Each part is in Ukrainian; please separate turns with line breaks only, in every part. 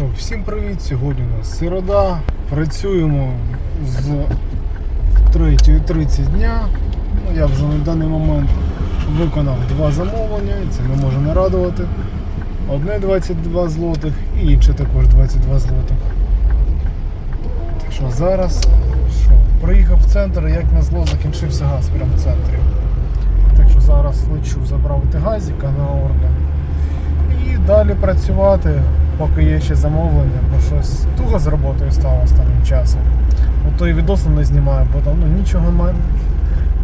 що, всім привіт! Сьогодні у нас середа. Працюємо з 3.30 дня. Ну, я вже на даний момент виконав два замовлення, і це не може не радувати. Одне 22 злотих і інше також 22 злотих. Так що зараз що, приїхав в центр, як на зло закінчився газ прямо в центрі. Так що зараз лечу заправити газіка на орден. І далі працювати, поки є ще замовлення, бо щось туго з роботою стало останнім часом. Ото і відоси не знімаю, бо там ну, нічого ма-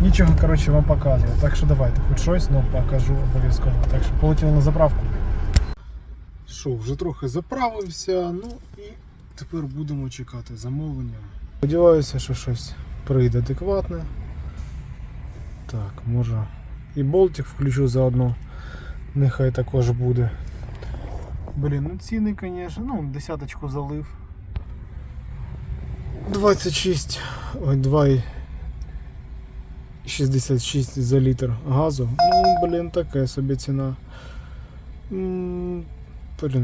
нічого коротше, вам показую. Так що давайте, хоч щось, ну покажу обов'язково. Так що полетіли на заправку. Що, вже трохи заправився, ну і тепер будемо чекати замовлення. Сподіваюся, що щось прийде адекватне. Так, може і болтик включу заодно. Нехай також буде. Блін, ну ціни, звісно, ну, десяточку залив. 26, ой, 2,66 за літр газу. Ну, блін, таке собі ціна. Блін,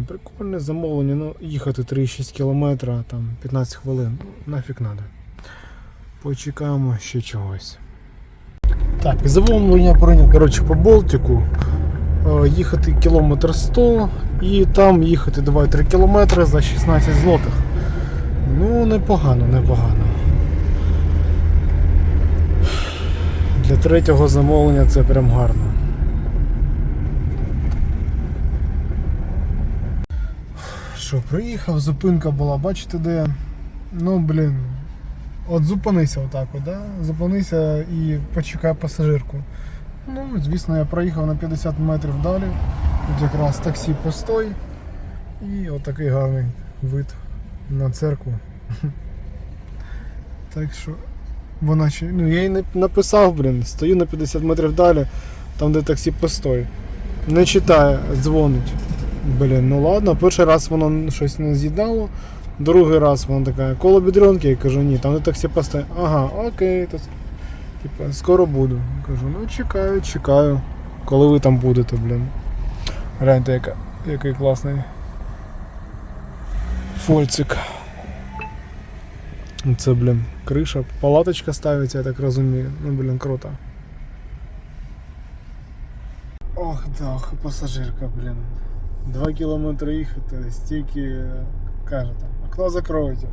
прикольне замовлення, ну їхати 3,6 км, там 15 хвилин. Ну, Нафіг надо. Почекаємо ще чогось. Так, замовлення прийняв коротше, по Болтику. Е, Їхати кілометр 100 і там їхати 2-3 кілометри за 16 злотих. Ну, непогано, непогано. Для третього замовлення це прям гарно. Що, приїхав, зупинка була, бачите де? Ну, блін. От зупинися отак, от, да? зупинися і почекай пасажирку. Ну, звісно, я проїхав на 50 метрів далі. Тут якраз таксі постой. І отакий гарний вид на церкву. Так що вона ще. Ну я їй не написав, блін, стою на 50 метрів далі, там де таксі постой. Не читає, дзвонить. Блін, ну ладно, перший раз воно щось не з'їдало, другий раз вона така, коло бідренки, я кажу, ні, там де таксі постой. Ага, окей, то Типа, скоро буду. Кажу, ну чекаю, чекаю. Коли ви там будете, блін. Гляньте, яка, який класний фольцик. Це, блін, криша, палаточка ставиться, я так розумію. Ну, блін, круто. Ох, да, ох, пасажирка, блін. Два кілометри їхати, стільки каже там, окно закройте.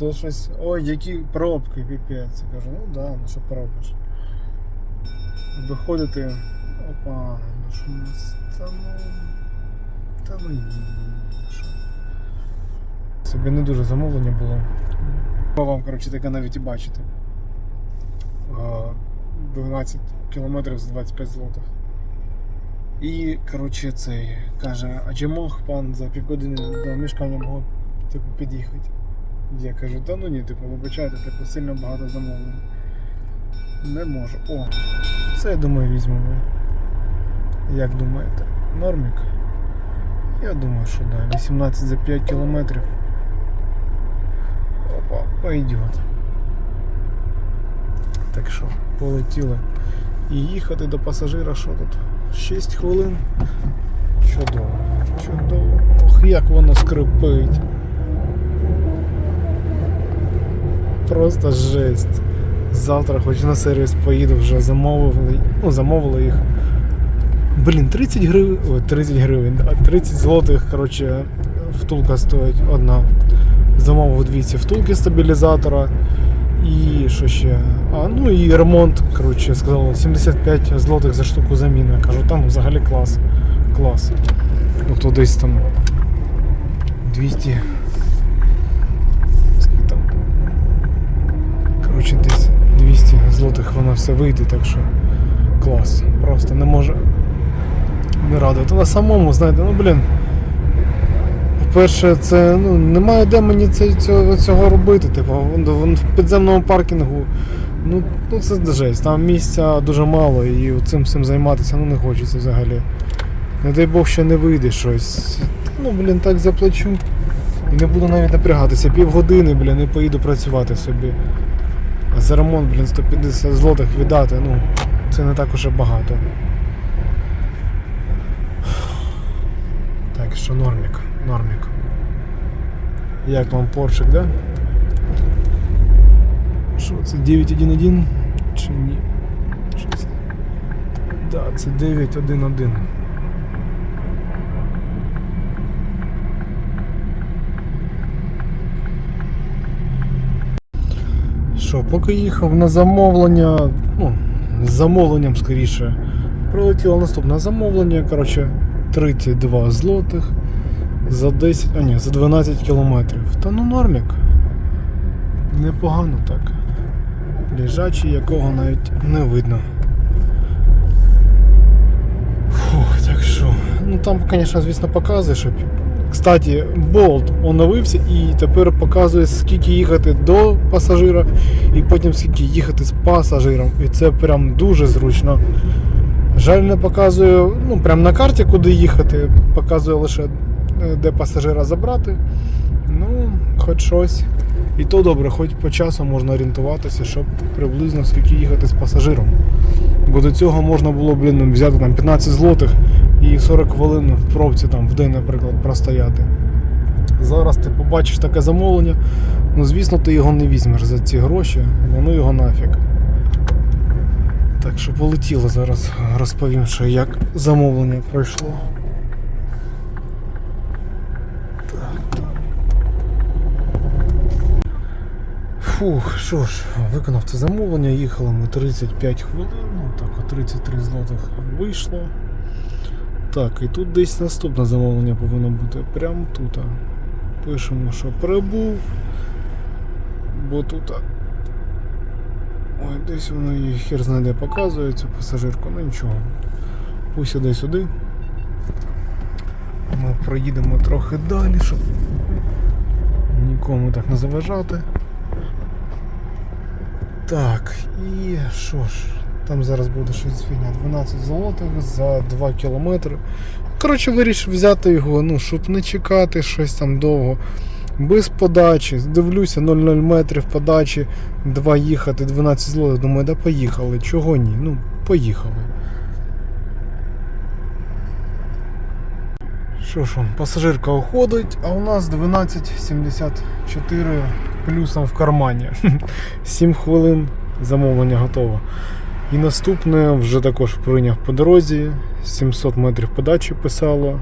То щось. Ой, які пробки, піпець. Я кажу, ну да, ну що поробиш. Виходити. Опа, ну що у нас там. Та ну що. Собі не дуже замовлення було. Вам, коротше, таке навіть і бачити. 12 кілометрів за 25 злотих. І, коротше, цей каже, а чи мог пан за півгодини до мішкання мого типу, під'їхати? Я кажу, та ну ні, типу, вибачайте, типу, сильно багато замовлень. Не можу. О, це я думаю візьмемо. Як думаєте? Нормік? Я думаю, що да. 18 за 5 кілометрів. Опа, пойдет. Так що, полетіли. І їхати до пасажира, що тут? 6 хвилин. Чудово. Чудово. Ох, як воно скрипить. Просто жесть. Завтра хоч на сервіс поїду, вже замовили. Ну, замовили їх. Блін, 30 гривень. Ой, 30 гривень, 30 злотих, коротше, втулка стоїть одна. Замовив дві втулки стабілізатора. І що ще? А, ну і ремонт, коротше, сказали, 75 злотих за штуку заміни. Кажу, там взагалі клас. Клас. Тобто десь там 200. Скільки там? Коротше, десь 200 злотих воно все вийде, так що клас. Просто не може не радувати. На самому, знаєте, ну блін. По-перше, це ну, немає де мені це, цього, цього робити. Типу, вон в підземному паркінгу. Ну, ну це жесть. Там місця дуже мало і цим всім займатися ну, не хочеться взагалі. Не дай Бог ще не вийде щось. Ну, блін, так заплачу. І не буду навіть напрягатися. Півгодини, блін, і поїду працювати собі. За ремонт, блін, 150 злотих віддати, ну, це не так уже багато. Так що нормік, нормік. Як вам поршик, да? Що це 911 чи ні? Щось. Да, це 911. Що, поки їхав на замовлення, ну, з замовленням скоріше, прилетіло наступне замовлення, коротше, 32 злотих за 10, а ні, за 12 кілометрів. Та ну нормік. Непогано так. Лежачий, якого навіть не видно. Фух, так що. Ну там, звісно, звісно, показує, що. Кстати, болт оновився і тепер показує, скільки їхати до пасажира, і потім скільки їхати з пасажиром. І це прям дуже зручно. Жаль, не показує, ну прям на карті, куди їхати, показує лише е, де пасажира забрати. Ну, хоч щось. І то добре, хоч по часу можна орієнтуватися, щоб приблизно скільки їхати з пасажиром. Бо до цього можна було блін, взяти там 15 злотих і 40 хвилин в пробці там в день, наприклад, простояти. Зараз ти побачиш таке замовлення, ну звісно, ти його не візьмеш за ці гроші, воно його нафіг. Так що полетіло зараз, розповім, що як замовлення пройшло. Фух, що ж, виконав це замовлення, їхали ми 35 хвилин, ну так, 33 злотих вийшло. Так, і тут десь наступне замовлення повинно бути. Прямо тут. Пишемо, що прибув. Бо тут. Ой, десь воно її хер знайде показує цю пасажирку, ну нічого. Пусть іде сюди. Ми проїдемо трохи далі, щоб нікому так не заважати. Так, і що ж, там зараз буде щось фігня. 12 злотих за 2 кілометри. Коротше, вирішив взяти його, ну, щоб не чекати щось там довго. Без подачі. Дивлюся, 0,0 метрів подачі, 2 їхати, 12 злотих. Думаю, да поїхали. Чого ні? Ну, поїхали. Що ж, пасажирка уходить, а у нас 12.74 плюсом в кармані. 7 хвилин замовлення готово. І наступне вже також прийняв по дорозі. 700 метрів подачі писало.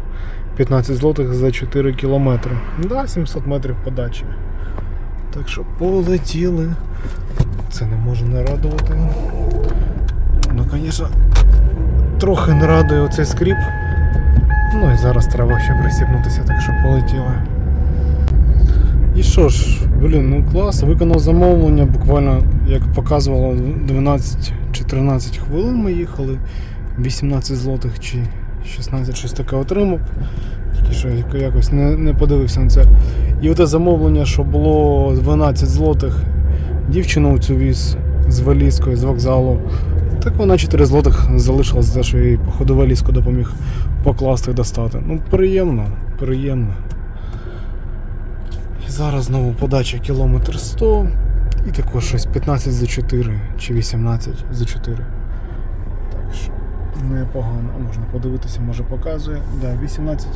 15 злотих за 4 кілометри. Да, 700 метрів подачі. Так що полетіли. Це не може не радувати. Ну, звісно, трохи не радує оцей скріп. Ну і зараз треба ще присіпнутися, так що полетіли. І що ж, блін, ну клас, виконав замовлення, буквально як показувало 12 чи 13 хвилин ми їхали, 18 злотих чи 16 щось таке отримав. Тільки що якось не, не подивився на це. І оте замовлення, що було 12 злотих, дівчину цю віз з валізкою, з вокзалу. Так вона 4 злотих залишилась за те, що їй походу валізку допоміг покласти і достати. Ну, приємно, приємно. Зараз знову подача кілометр 100 і також щось 15 за 4 чи 18 за 4. Так що непогано. А можна подивитися, може показує. Да, 18.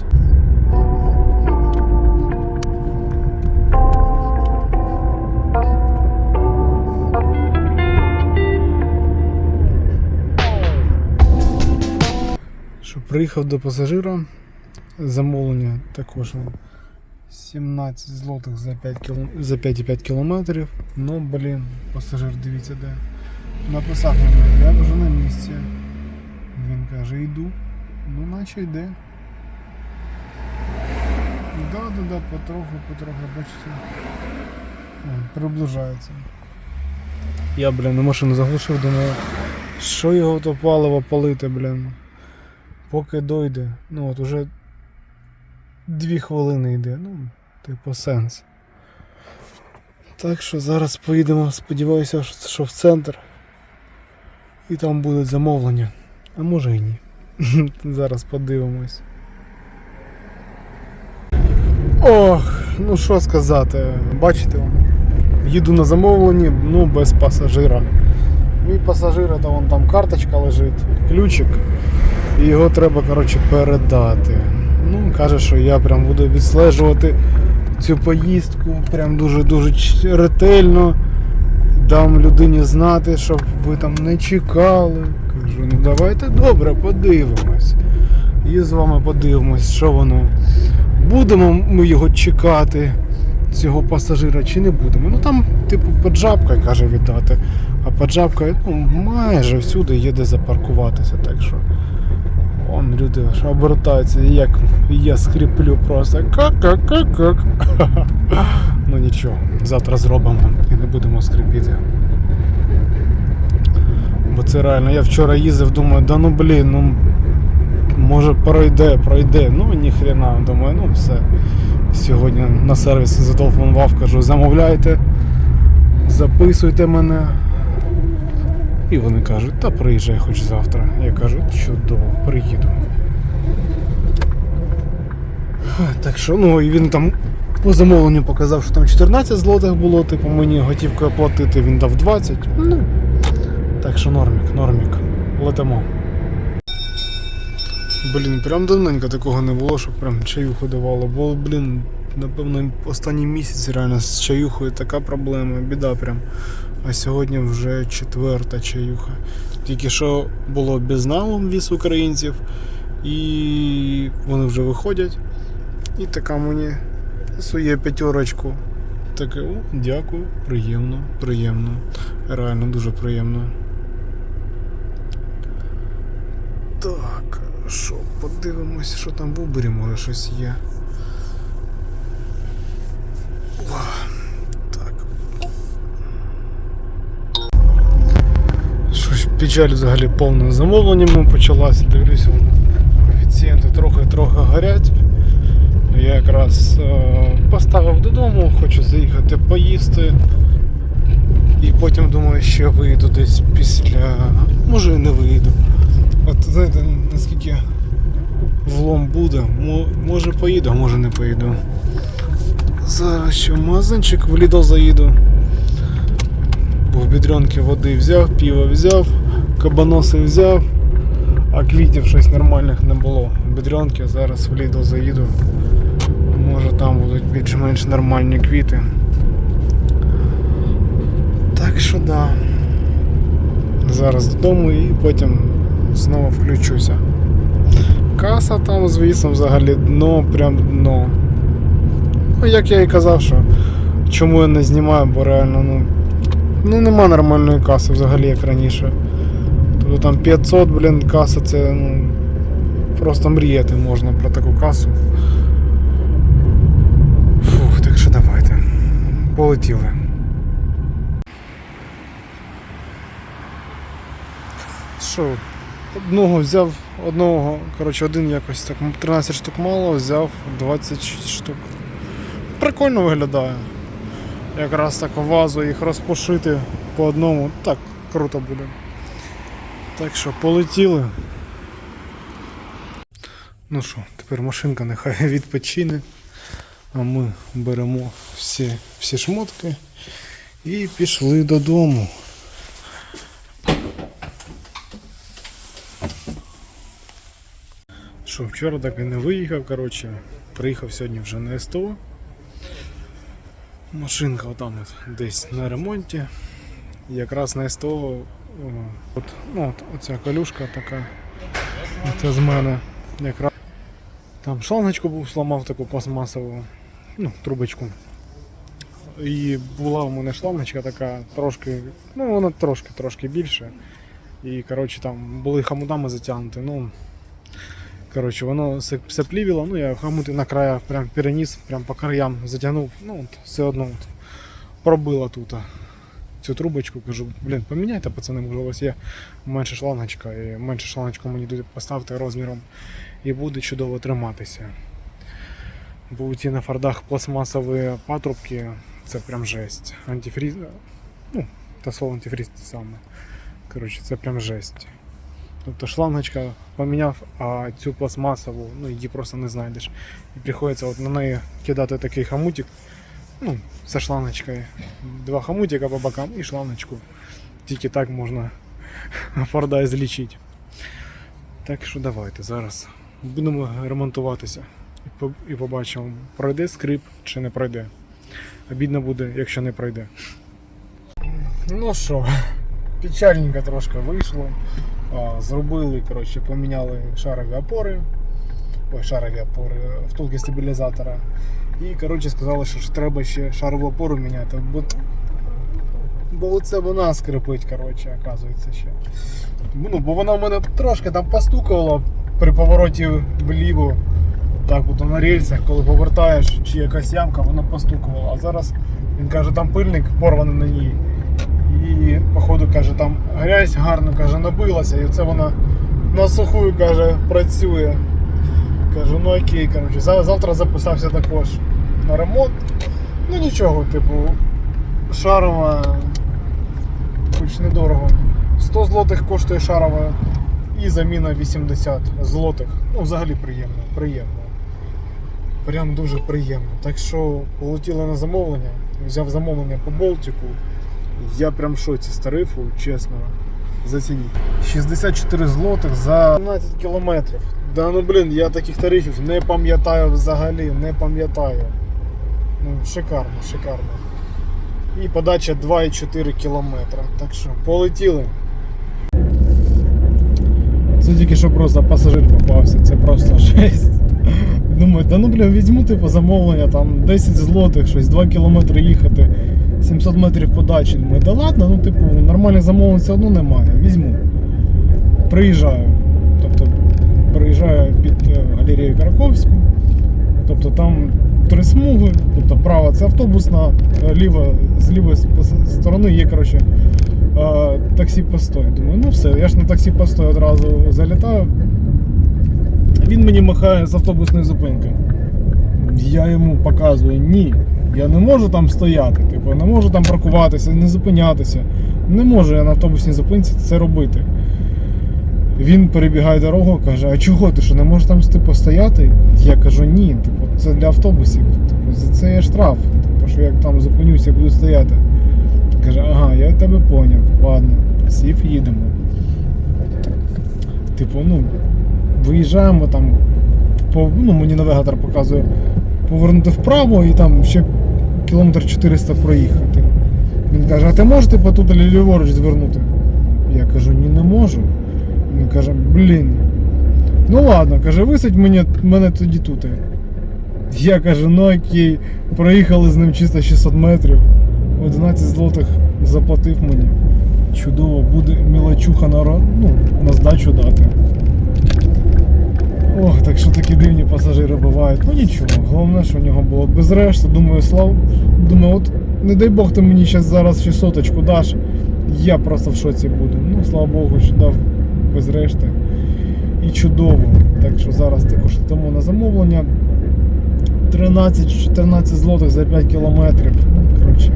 Що приїхав до пасажира, замовлення також 17 злотих за 5 кіло... за 5,5 кілометрів. Ну, блін, пасажир дивіться де. Написав мені, я вже на місці. Він каже, йду. Ну, наче йде. Да, да, да, потроху, потроху, бачите. Приближається. Я, блін, на машину заглушив, думаю, що його то паливо палити, блін. Поки дойде. Ну от уже дві хвилини йде. Ну, типу сенс. Так що зараз поїдемо, сподіваюся, що в центр. І там буде замовлення. А може і ні. Зараз подивимось. Ох, ну що сказати, бачите, їду на замовленні, ну без пасажира. І пасажира, то вон там карточка лежить, ключик. І його треба коротше, передати. Ну, каже, що я прям буду відслежувати цю поїздку прям дуже-дуже ретельно. Дам людині знати, щоб ви там не чекали. Кажу, ну давайте добре, подивимось. І з вами подивимось, що воно. Будемо ми його чекати, цього пасажира, чи не будемо. Ну там, типу, поджапка каже віддати. А поджапка ну, майже всюди є де запаркуватися, так що. Он люди обертаються, як я скріплю просто как-как-как-как. Ну нічого, завтра зробимо і не будемо скрипіти. Бо це реально, я вчора їздив, думаю, да ну блін, ну може пройде, пройде. Ну ніхрена, думаю, ну все. Сьогодні на сервісі зателефонував, кажу, замовляйте, записуйте мене. І вони кажуть, та приїжджай хоч завтра. Я кажу, чудово, приїду. Так що, ну і він там по замовленню показав, що там 14 злотих було, типу мені готівкою платити, він дав 20. Ну, так що нормік, нормік. Летимо. Блін, прям давненько такого не було, щоб прям чаюху давало. Бо, блін, напевно, останній місяць реально з чаюхою така проблема, біда прям. А сьогодні вже четверта чаюха. Тільки що було безналом віз українців, і вони вже виходять. І така мені сує п'ятерочку. Таке, о, дякую, приємно, приємно. Реально дуже приємно. Так, що, подивимось, що там в Убері, може щось є. О, так. Щось печаль взагалі повним замовленнями почалася. Дивлюся, коефіцієнти трохи-трохи горять. Я якраз е, поставив додому, хочу заїхати поїсти. І потім думаю, що вийду десь після. Може і не вийду. От знаєте, наскільки влом буде, може поїду, а може не поїду. Зараз ще в магазинчик в Lidl заїду. Бо в бідрянки води взяв, пиво взяв, кабаноси взяв, а квітів щось нормальних не було. В бідрянки зараз в Lidl заїду. Може там будуть більш-менш нормальні квіти. Так що да. Зараз додому і потім знову включуся. Каса там, звісно, взагалі дно, прям дно. Ну, як я і казав, що чому я не знімаю, бо реально, ну. Ну нема нормальної каси взагалі, як раніше. Тобто там 500, блін, каса це ну. Просто мріяти можна про таку касу. Фух, так що давайте. Полетіли. Що, одного взяв, одного, коротше, один якось так 13 штук мало, взяв 26 штук. Прикольно виглядає. Якраз так вазу їх розпошити по одному. Так, круто буде. Так що полетіли. Ну що, тепер машинка нехай відпочине. А ми беремо всі, всі шмотки і пішли додому. Що, вчора так і не виїхав, коротше, приїхав сьогодні вже на СТО. Машинка отам десь на ремонті. Якраз на СТО от, ну, от, оця колюшка така. Це з мене. Якраз там шлангочку був, сламав таку пластмасову, ну, трубочку. І була у мене шлангочка така трошки, ну вона трошки-трошки більше. І коротше там були хамутами затягнуті. Ну, коротше, воно все, плівіло, ну я хамути на краях прям переніс, прям по краям затягнув, ну от, все одно от, пробило тут цю трубочку. Кажу, блін, поміняйте, пацани, може у вас є менша шлангочка, і менше шлангочку мені туди поставте розміром і буде чудово триматися. Бо ці на фардах пластмасові патрубки, це прям жесть. Антифріз, ну, та слово антифріз те саме. Коротше, це прям жесть. Тобто шлангочка поміняв, а цю пластмасову, ну її просто не знайдеш. І приходиться от на неї кидати такий хамутик, ну, зі шлангочкою. Два хамутика по бокам і шлангочку. Тільки так можна форда злічити. Так що давайте зараз будемо ремонтуватися. і побачимо, пройде скрип чи не пройде. Обідно буде, якщо не пройде. Ну що, печальненько трошки вийшло. Зробили, коротше, поміняли шарові опори. Ой, шарові опори, втулки стабілізатора. І коротше сказали, що треба ще шарову опору міняти. Бо, бо це вона скрипить, коротше, оказується ще. Ну, бо вона в мене трошки там постукувала при повороті вліво. Так, от на рельсах, коли повертаєш, чи якась ямка, вона постукувала. А зараз він каже, там пильник порваний на ній. І, походу, каже, там грязь гарно каже, набилася, і це вона на сухую каже, працює. Кажу, ну окей, коротше, завтра записався також на ремонт. Ну нічого, типу, шарова, хоч недорого. 100 злотих коштує шарова і заміна 80 злотих. Ну, взагалі приємно, приємно. Прям дуже приємно. Так що полетіли на замовлення, взяв замовлення по Болтику. Я прям в шоці з тарифу, чесно. Зацініть. 64 злотих за 12 кілометрів. Да ну блін, я таких тарифів не пам'ятаю взагалі, не пам'ятаю. Ну, шикарно, шикарно. І подача 2,4 кілометра. Так що полетіли. Це тільки що просто пасажир попався, це просто жесть. Думаю, да ну блін, візьму типу замовлення, там 10 злотих, щось 2 кілометри їхати, 700 метрів подачі. Думаю, да ладно, ну типу, нормальних замовлень все одно немає. Візьму. Приїжджаю. Тобто приїжджаю під е, галерею Караковську. Тобто там три смуги, тобто права це автобусна, е, ліва, з лівої сторони є коротше, е, таксі постой. Думаю, ну все, я ж на таксі постой одразу залітаю. Він мені махає з автобусної зупинки. Я йому показую, ні, я не можу там стояти, типу, не можу там паркуватися, не зупинятися. Не можу я на автобусній зупинці це робити. Він перебігає дорогу, каже, а чого ти що не можеш там типу, стояти? Я кажу, ні, типу, це для автобусів. Типу, це є штраф. Типу, що як там зупинюся, я буду стояти. Каже, ага, я тебе поняв. Ладно, сів, їдемо. Типу, ну, виїжджаємо там, по, ну, мені навігатор показує повернути вправо і там ще кілометр 400 проїхати. Він каже, а ти можеш типу, тут ліворуч звернути? Я кажу, ні, не можу. Він каже, блін. Ну ладно, каже, висадь мені, мене тоді тут. Я кажу, ну окей, проїхали з ним чисто 600 метрів. 11 злотих заплатив мені. Чудово, буде мілочуха на, ну, на здачу дати. Ох, так що такі дивні пасажири бувають. Ну нічого, головне, що в нього було без решти. Думаю, слав. Думаю, от не дай Бог ти мені зараз ще соточку даш. Я просто в шоці буду. Ну, слава Богу, що дав без решти. І чудово. Так що зараз також тому на замовлення. 13-14 злотих за 5 кілометрів. Ну, коротше,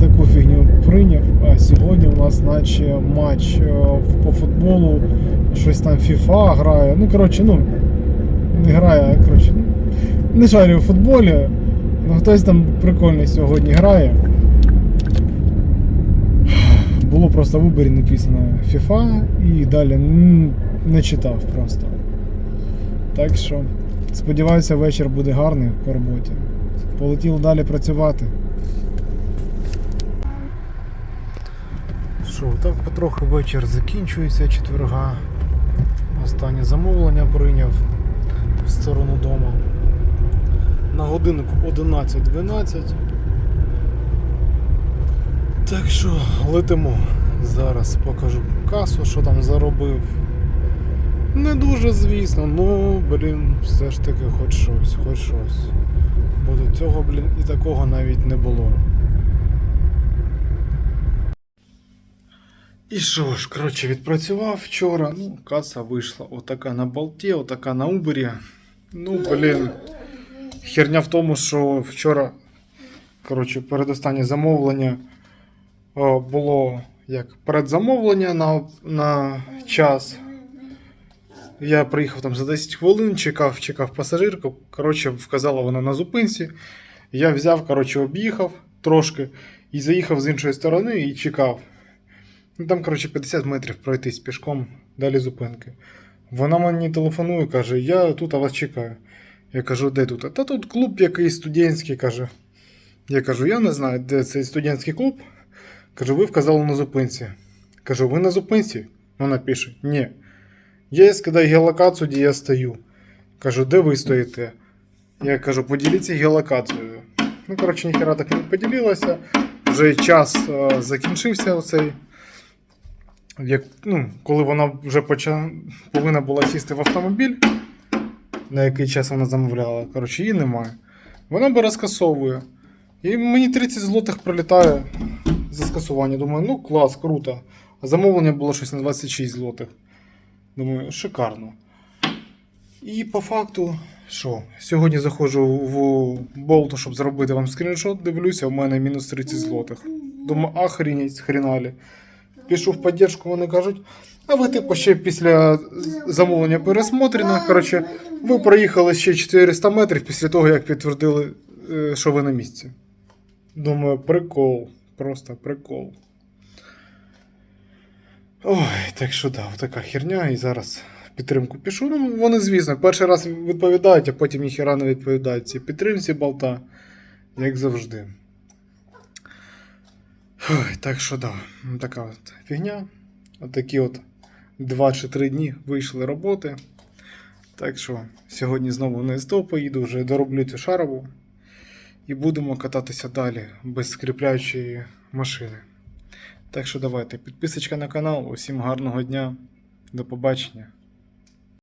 таку фігню прийняв. А сьогодні у нас наче матч е, по футболу, щось там FIFA грає. Ну, коротше, ну, не грає, коротше, ну, не шарю в футболі. Ну, хтось там прикольний сьогодні грає. Було просто в виборі написано FIFA і далі не читав просто. Так що, сподіваюся, вечір буде гарний по роботі. Полетів далі працювати. Що, так потроху вечір закінчується четверга. Останнє замовлення прийняв в сторону дому. На годиннику 11.12. Так що летимо. Зараз покажу касу, що там заробив. Не дуже, звісно, ну, блін, все ж таки хоч щось, хоч щось. Бо до цього, блін, і такого навіть не було. І що ж, коротше, відпрацював вчора. Ну, каса вийшла отака на болті, отака на Убері. Ну, блін. Херня в тому, що вчора, коротше, передостаннє замовлення було як передзамовлення на, на час. Я приїхав там за 10 хвилин, чекав, чекав пасажирку. Коротше, вказала вона на зупинці. Я взяв, коротше, об'їхав трошки і заїхав з іншої сторони і чекав. Ну, Там, коротше, 50 метрів пройтись пішком, далі зупинки. Вона мені телефонує, каже, я тут а вас чекаю. Я кажу, де тут? Та тут клуб якийсь студентський, каже. Я кажу, я не знаю, де цей студентський клуб. Кажу, ви вказали на зупинці. Кажу, ви на зупинці? Вона пише, ні. Є, скидай геолокацію, де я стою. Кажу, де ви стоїте? Я кажу, поділіться геолокацією. Ну, коротше, ніхера так не поділилася. Вже час е, закінчився оцей. Як, ну, коли вона вже поча... повинна була сісти в автомобіль, на який час вона замовляла, коротше, її немає. Вона бере скасовує. І мені 30 злотих прилітає за скасування. Думаю, ну клас, круто. А замовлення було щось на 26 злотих. Думаю, шикарно. І по факту, що? Сьогодні заходжу в Болту, щоб зробити вам скріншот, дивлюся, у мене мінус 30 злотих. Думаю, охренеть, хреналі. Пишу в поддержку, вони кажуть, а ви типу ще після замовлення пересмотрено. Коротше, ви проїхали ще 400 метрів після того, як підтвердили, е, що ви на місці. Думаю, прикол. Просто прикол. Ой, так що да, така херня, і зараз підтримку пишу. Ну, вони, звісно, перший раз відповідають, а потім ніхера не відповідають ці підтримці болта, як завжди. Ой, так що да, така от фігня. Отакі от 2 чи 3 дні вийшли роботи. Так що сьогодні знову на СТО поїду, вже дороблю цю шарову. І будемо кататися далі без скріпляючої машини. Так що давайте, підписочка на канал, усім гарного дня, до побачення.